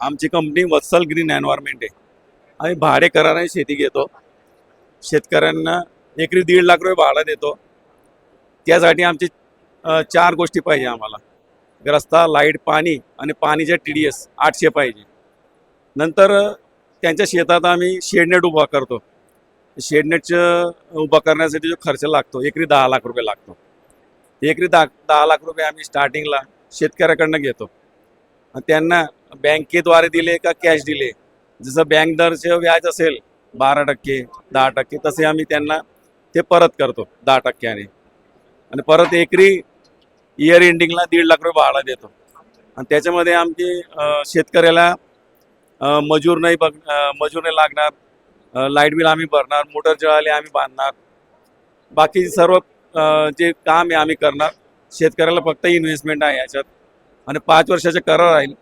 आमची कंपनी वत्सल green environment आहे. आम्ही भाडे कराराने शेती घेतो. शेतकऱ्यांना एकरी दीड लाख रुपये भाडं देतो. त्यासाठी आमची चार गोष्टी पाहिजे आम्हाला. रस्ता लाइट पाणी आणि पाणीचे टी डी एस आठशे पाहिजे. नंतर त्यांच्या शेतात आम्ही शेडनेट उभा करतो. शेडनेटचं उभा करण्यासाठी जो खर्च लागतो एकरी दहा लाख रुपये लागतो. एकरी दहा दहा लाख रुपये आम्ही स्टार्टिंगला शेतकऱ्याकडनं घेतो. त्यांना बँकेद्वारे दिले का कॅश दिले? जसं बँक दरचे व्याज असेल बारा टक्के दहा टक्के तसे आम्ही त्यांना ते परत करतो दहा टक्क्याने. आणि परत एकरी इयर एंडिंगला दीड लाख रुपये भाडा देतो. आणि त्याच्यामध्ये आमची शेतकऱ्याला मजूर नाही बघ मजूर नाही लागणार. लाइट बिल आम्ही भरणार मोटर जळाले आम्ही बांधणार. बाकी सर्व जे काम आहे आम्ही करणार. शेतकऱ्याला फक्त इन्व्हेस्टमेंट आहे याच्यात. आणि पाच वर्षाचे करार राहील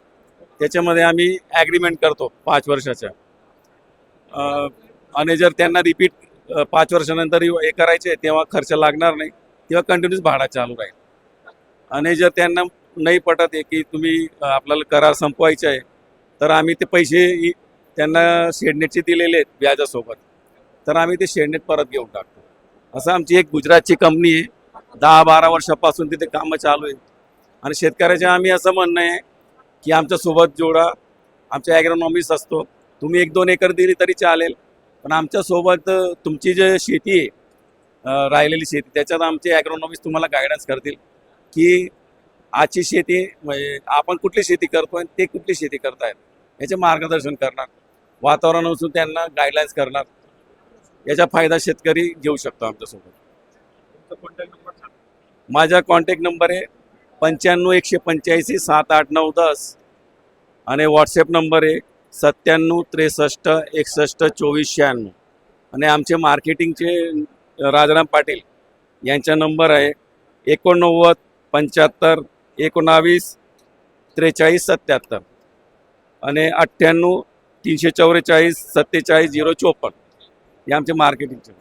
त्याच्यामध्ये आम्ही ॲग्रीमेंट करतो पाच वर्षाच्या आणि जर त्यांना रिपीट पाच वर्षानंतर हे करायचे तेव्हा खर्च लागणार नाही तेव्हा कंटिन्यूस भाडा चालू राहील. आणि जर त्यांना नाही पटत आहे की तुम्ही आपल्याला करार संपवायचे आहे तर आम्ही ते पैसे त्यांना शेडनेटचे दिलेले आहेत व्याजासोबत तर आम्ही ते शेडनेट परत घेऊन टाकतो. असं आमची एक गुजरातची कंपनी आहे. दहा बारा वर्षापासून तिथे कामं चालू आहे. आणि शेतकऱ्याचे आम्ही असं म्हणणं आहे की आमच्यासोबत जोडा आमच्या ॲग्रोनॉमिस्ट असतो. तुम्ही एक दोन एकर दिली तरी चालेल. पण आमच्यासोबत तुमची जे शेती आहे राहिलेली शेती त्याच्यात आमचे ॲग्रोनॉमिस्ट तुम्हाला गायडन्स करतील की आजची शेती म्हणजे आपण कुठली शेती करतो आणि ते कुठली शेती करतायत याचे मार्गदर्शन करणार. वातावरणानुसार त्यांना गाईडलाईन्स करणार. याचा फायदा शेतकरी घेऊ शकतो आमच्यासोबत माझा कॉन्टॅक्ट नंबर आहे पंच्याण्णव एकशे पंच्याऐंशी सात आठ नऊ दस. आणि व्हॉट्सॲप नंबर आहे सत्त्याण्णव त्रेसष्ट एकसष्ट चोवीस शहाण्णव. आणि आमचे मार्केटिंगचे राजाराम पाटील यांचा नंबर आहे एकोणनव्वद पंच्याहत्तर एकोणावीस त्रेचाळीस सत्याहत्तर आणि अठ्ठ्याण्णव तीनशे चौवेचाळीस सत्तेचाळीस झिरो चोपन्न. हे आमचे मार्केटिंगचे.